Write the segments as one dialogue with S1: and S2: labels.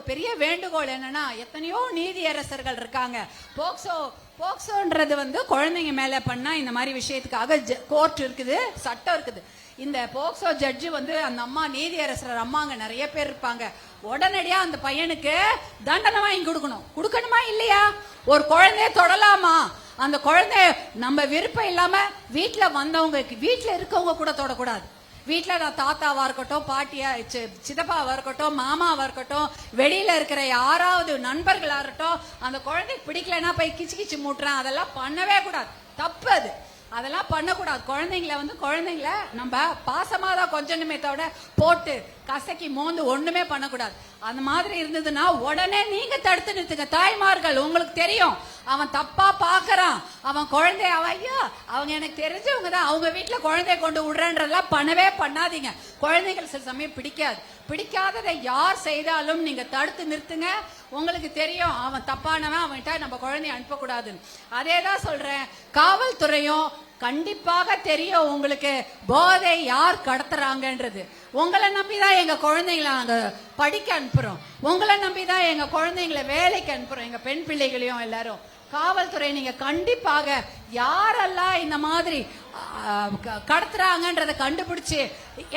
S1: ஒரு பெரிய வேண்டுகோள் என்னன்னா எத்தனையோ நீதியரசர்கள் இருக்காங்க. போக்சோ போக்சோன்றது வந்து குழந்தைங்க மேல பண்ணா இந்த மாதிரி விஷயத்துக்காக கோர்ட் இருக்குது சட்டம் இருக்குது. இந்த போக்சோ ஜட்ஜு வந்து அந்த அம்மா நீதியரசர் அம்மாங்க நிறைய பேர் இருப்பாங்க. உடனடியா அந்த பையனுக்கு தண்டனை வாங்கி கொடுக்கணும். கொடுக்கணுமா இல்லையா? ஒரு குழந்தைய தொடலாமா? அந்த குழந்தைய நம்ம விருப்பம் இல்லாம வீட்டுல வந்தவங்க வீட்டுல இருக்கவங்க கூட தொடக்கூடாது. வீட்டில் நான் தாத்தாவாக இருக்கட்டும் பாட்டியா சி- இருக்கட்டும் மாமாவாக இருக்கட்டும் வெளியில் இருக்கிற யாராவது நண்பர்களாக இருக்கட்டும் அந்த குழந்தைக்கு பிடிக்கலன்னா போய் கிச்சு கிச்சு மூட்டுறேன். அதெல்லாம் பண்ணவே கூடாது. தப்பு அது. அதெல்லாம் பண்ணக்கூடாது. குழந்தைங்கள வந்து குழந்தைங்கள நம்ம பாசமாக தான் கொஞ்சணுமே தவிர போட்டு கசக்கி மோந்து ஒன்றுமே பண்ணக்கூடாது. அந்த மாதிரி இருந்ததுன்னா உடனே நீங்கள் தடுத்து நிறுத்துங்க. தாய்மார்கள் உங்களுக்கு தெரியும். அவன் தப்பா பாக்குறான் அவன் குழந்தைய அவன் ஐயோ அவங்க எனக்கு தெரிஞ்சவங்க தான் அவங்க வீட்டுல குழந்தைய கொண்டு விடுறன்றதெல்லாம் பண்ணவே பண்ணாதீங்க. குழந்தைகள் சில சமயம் பிடிக்காது. பிடிக்காததை யார் செய்தாலும் நீங்க தடுத்து நிறுத்துங்க. உங்களுக்கு தெரியும் அவன் தப்பானவன் அவன்கிட்ட நம்ம குழந்தைய அனுப்பக்கூடாதுன்னு. அதே தான் சொல்றேன். காவல்துறையும் கண்டிப்பாக தெரியும் உங்களுக்கு போதை யார் கடத்துறாங்கன்றது. உங்களை நம்பி தான் எங்க குழந்தைங்களை நாங்க படிக்க அனுப்புறோம். உங்களை நம்பி தான் எங்க குழந்தைங்களை வேலைக்கு அனுப்புறோம். எங்க பெண் பிள்ளைகளையும் எல்லாரும். காவல்துறை நீங்க கண்டிப்பாக யாரெல்லாம் இந்த மாதிரி கடத்துறாங்கன்றத கண்டுபிடிச்சு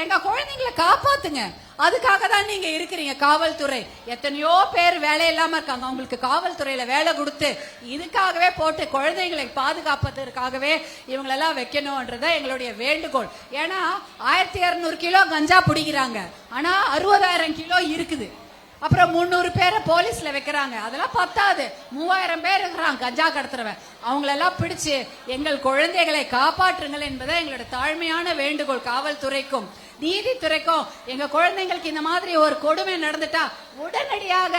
S1: எங்க குழந்தைங்களை காப்பாத்துங்க. அதுக்காக தான் நீங்க இருக்கிறீங்க காவல்துறை. எத்தனையோ பேர் வேலை இல்லாம இருக்காங்க. அவங்களுக்கு காவல்துறையில வேலை கொடுத்து இதுக்காகவே போட்டு குழந்தைகளை பாதுகாப்பதற்காகவே இவங்களெல்லாம் வைக்கணும்ன்றத எங்களுடைய வேண்டுகோள். ஏன்னா ஆயிரத்தி இருநூறு கிலோ கஞ்சா பிடிக்கிறாங்க. ஆனா அறுபதாயிரம் கிலோ இருக்குது. அப்புறம் முந்நூறு பேரை போலீஸ்ல வைக்கிறாங்க. அதெல்லாம் பத்தாது. மூவாயிரம் பேர் இருக்கிறாங்க கஞ்சா கடத்துறவன். அவங்களெல்லாம் பிடிச்சு எங்கள் குழந்தைகளை காப்பாற்றுங்கள் என்பதை எங்களோட தாழ்மையான வேண்டுகோள் காவல்துறைக்கும் நீதித்துறைக்கும் எங்க குழந்தைங்களுக்கு இந்த மாதிரி ஒரு கொடுமை நடந்துட்டா உடனடியாக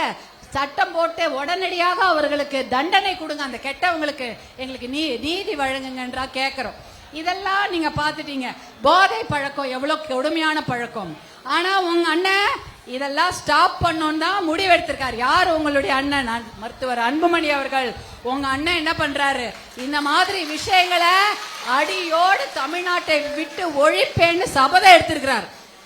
S1: சட்டம் போட்டு உடனடியாக அவர்களுக்கு தண்டனை கொடுங்க. அந்த கெட்டவங்களுக்கு எங்களுக்கு நீ நீதி வழங்குங்கன்றா கேட்குறோம் இதெல்லாம் நீங்க பாத்துட்டீங்க போதை பழக்கம் எவ்வளவு கொடுமையான பழக்கம். ஆனா உங்க அண்ணன் இதெல்லாம் ஸ்டாப் பண்ணணும் தான் முடிவெடுத்திருக்காரு. யார் உங்களுடைய அண்ணன்? அன்- மருத்துவர் அன்புமணி அவர்கள். உங்க அண்ணன் என்ன பண்றாரு? இந்த மாதிரி விஷயங்களை அடியோடு தமிழ்நாட்டை விட்டு ஒழிப்பேன்னு சபதம் எடுத்திருக்கிறார்.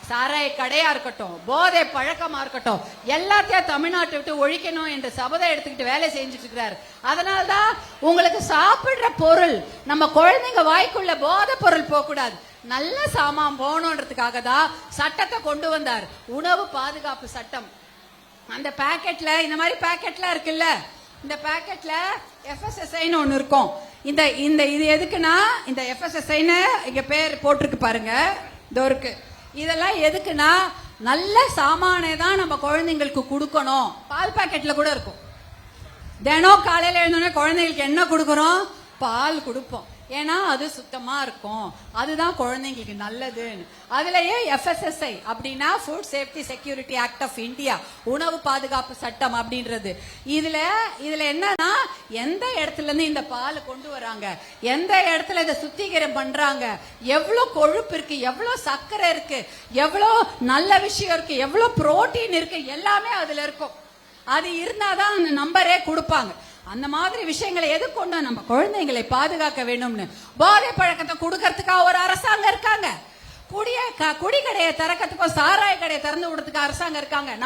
S1: சாராய கடையா இருக்கட்டும் போதை பழக்கமா இருக்கட்டும் எல்லாத்தையும் தமிழ்நாட்டை விட்டு ஒழிக்கணும் என்று சபதம் எடுத்துக்கிட்டு வேலை செஞ்சுட்டு இருக்கிறாரு அதனால்தான் உங்களுக்கு சாப்பிடுற பொருள் நம்ம குழந்தைங்க வாய்க்குள்ள போதை பொருள் போகக்கூடாது. நல்ல சாமான் போகணுன்றதுக்காக தான் சட்டத்தை கொண்டு வந்தார். உணவு பாதுகாப்பு சட்டம். அந்த பேக்கெட்ல இந்த மாதிரி பேக்கெட்லாம் இருக்குல்ல இந்த பேக்கெட்ல எஃப்எஸ்எஸ்ஐன்னு ஒன்று இருக்கும். இந்த இந்த இது எதுக்குன்னா இந்த எஃப்எஸ்எஸ்ஐன்னு இங்க பேர் போட்டிருக்கு பாருங்க. இதோ இருக்கு. இதெல்லாம் எதுக்குன்னா நல்ல சாமானை தான் நம்ம குழந்தைங்களுக்கு கொடுக்கணும். பால் பாக்கெட்ல கூட இருக்கும். தினம் காலையில எழுந்தோடனே குழந்தைங்களுக்கு என்ன கொடுக்குறோம்? பால் கொடுப்போம். ஏன்னா அது சுத்தமா இருக்கும். அதுதான் குழந்தைங்களுக்கு நல்லதுன்னு. அதுலயே எஃப்எஸ்எஸ்ஐ அப்படின்னா food safety security act of India உணவு பாதுகாப்பு சட்டம் அப்படின்றது. இதுல இதுல என்னன்னா எந்த இடத்துல இருந்து இந்த பால் கொண்டு வராங்க? எந்த இடத்துல இதை சுத்திகரம் பண்றாங்க? எவ்வளவு கொழுப்பு இருக்கு? எவ்வளவு சர்க்கரை இருக்கு? எவ்வளவு நல்ல விஷயம் இருக்கு? எவ்வளவு புரோட்டீன் இருக்கு? எல்லாமே அதுல இருக்கும். அது இருந்தாதான் அந்த நம்பரே கொடுப்பாங்க. அந்த மாதிரி விஷயங்களை எது கொண்டு நம்ம குழந்தைங்களை பாதுகாக்க வேண்டும்னு போதை பழக்கத்தை கொடுக்கறதுக்காக ஒரு அரசாங்கம் இருக்காங்க. குடிய குடி கடையை திறக்கிறதுக்கும் சாராய கடையை திறந்து விடுறதுக்கு அரசாங்கம் இருக்காங்க.